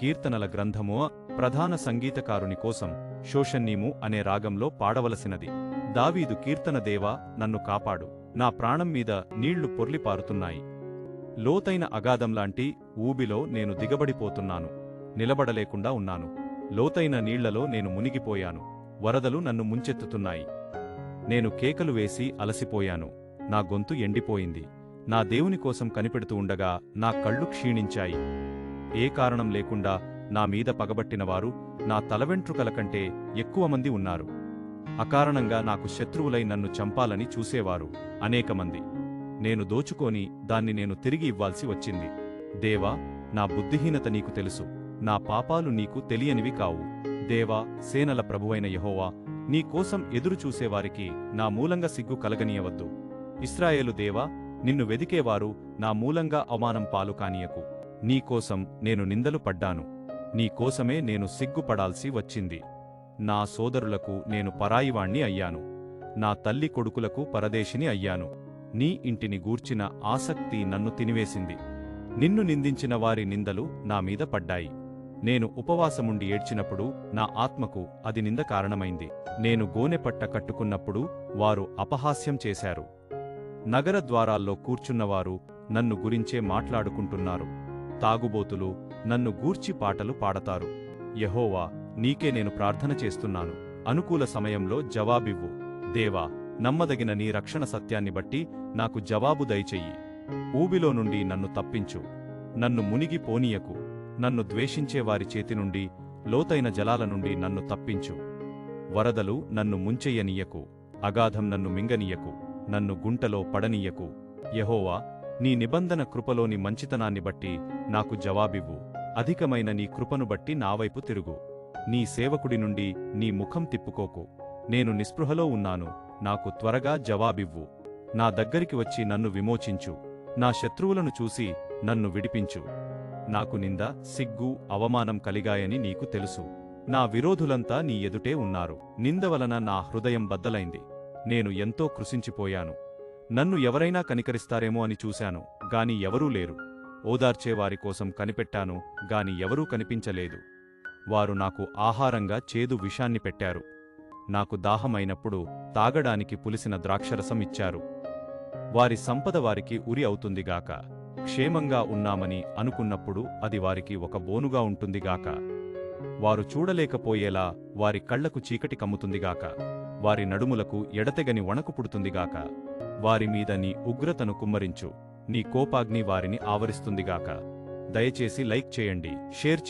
కీర్తనల గ్రంథము ప్రధాన సంగీతకారుని కోసం శోషన్నీము అనే రాగంలో పాడవలసినది. దావీదు కీర్తన దేవా నన్ను కాపాడు. నా ప్రాణం మీద నీళ్ళు పొర్లిపారుతున్నాయి లోతైన అగాధంలాంటి ఊబిలో నేను దిగబడిపోతున్నాను. నిలబడలేకుండా ఉన్నాను. లోతైన నీళ్ళలో నేను మునిగిపోయాను. వరదలు నన్ను ముంచెత్తుతున్నాయి. నేను కేకలు వేసి అలసిపోయాను. నా గొంతు ఎండిపోయింది. నా దేవుని కోసం కనిపెడుతూ ఉండగా నా కళ్ళు క్షీణించాయి. ఏ కారణం లేకుండా నా మీద పగబట్టినవారు నా తలవెంట్రుకల కంటే ఎక్కువ మంది ఉన్నారు. అకారణంగా నాకు శత్రువులై నన్ను చంపాలని చూసేవారు అనేకమంది నేను దోచుకొని దాన్ని నేను తిరిగి ఇవ్వాల్సి వచ్చింది. దేవా నా బుద్ధిహీనత నీకు తెలుసు. నా పాపాలు నీకు తెలియనివి కావు. దేవా సేనల ప్రభువైన యహోవా నీకోసం ఎదురుచూసేవారికి నా మూలంగా సిగ్గు కలగనీయవద్దు. ఇస్రాయేలు దేవా నిన్ను వెదికేవారు నా మూలంగా అవమానం పాలు కానీయకు. నీకోసం నేను నిందలు పడ్డాను. నీకోసమే నేను సిగ్గుపడాల్సి వచ్చింది. నా సోదరులకు నేను పరాయివాణ్ణి అయ్యాను. నా తల్లి కొడుకులకు పరదేశిని అయ్యాను. నీ ఇంటిని గూర్చిన ఆసక్తి నన్ను తినివేసింది. నిన్ను నిందించిన వారి నిందలు నా మీద పడ్డాయి. నేను ఉపవాసముండి ఏడ్చినప్పుడు నా ఆత్మకు అది నింద కారణమైంది. నేను గోనెపట్ట కట్టుకున్నప్పుడు వారు అపహాస్యం చేశారు. నగర ద్వారాల్లో కూర్చున్నవారు నన్ను గురించే మాట్లాడుకుంటున్నారు. తాగుబోతులు నన్ను గూర్చి పాటలు పాడతారు. యహోవా నీకే నేను ప్రార్థన చేస్తున్నాను. అనుకూల సమయంలో జవాబివ్వు. దేవా నమ్మదగిన నీ రక్షణ సత్యాన్ని బట్టి నాకు జవాబు దయచెయ్యి. ఊబిలో నుండి నన్ను తప్పించు. నన్ను మునిగి పోనీయకు. నన్ను ద్వేషించే వారి చేతి నుండి లోతైన జలాల నుండి నన్ను తప్పించు. వరదలు నన్ను ముంచెయ్యనీయకు. అగాధం నన్ను మింగనీయకు. నన్ను గుంటలో పడనీయకు. యహోవా నీ నిబంధన కృపలోని మంచితనాన్ని బట్టి నాకు జవాబివ్వు. అధికమైన నీ కృపను బట్టి నావైపు తిరుగు. నీ సేవకుడి నుండి నీ ముఖం తిప్పుకోకు. నేను నిస్పృహలో ఉన్నాను. నాకు త్వరగా జవాబివ్వు. నా దగ్గరికి వచ్చి నన్ను విమోచించు. నా శత్రువులను చూసి నన్ను విడిపించు. నాకు నింద సిగ్గు అవమానం కలిగాయని నీకు తెలుసు. నా విరోధులంతా నీ ఎదుటే ఉన్నారు. నింద వలన నా హృదయం బద్దలైంది. నేను ఎంతో కృశించిపోయాను. నన్ను ఎవరైనా కనికరిస్తారేమో అని చూశాను గాని ఎవరూ లేరు. ఓదార్చేవారి కోసం కనిపెట్టాను గాని ఎవరూ కనిపించలేదు. వారు నాకు ఆహారంగా చేదు విషాన్ని పెట్టారు. నాకు దాహమైనప్పుడు తాగడానికి పులిసిన ద్రాక్షరసం ఇచ్చారు. వారి సంపద వారికి ఉరి అవుతుందిగాక క్షేమంగా ఉన్నామని అనుకున్నప్పుడు అది వారికి ఒక బోనుగా ఉంటుందిగాక. వారు చూడలేకపోయేలా వారి కళ్ళకు చీకటి కమ్ముతుందిగాక. వారి నడుములకు ఎడతెగని వణకు పుడుతుందిగాక. వారి మీద నీ ఉగ్రతను కుమ్మరించు. నీ కోపాగ్ని వారిని ఆవరిస్తుందిగాక. దయచేసి లైక్ చేయండి షేర్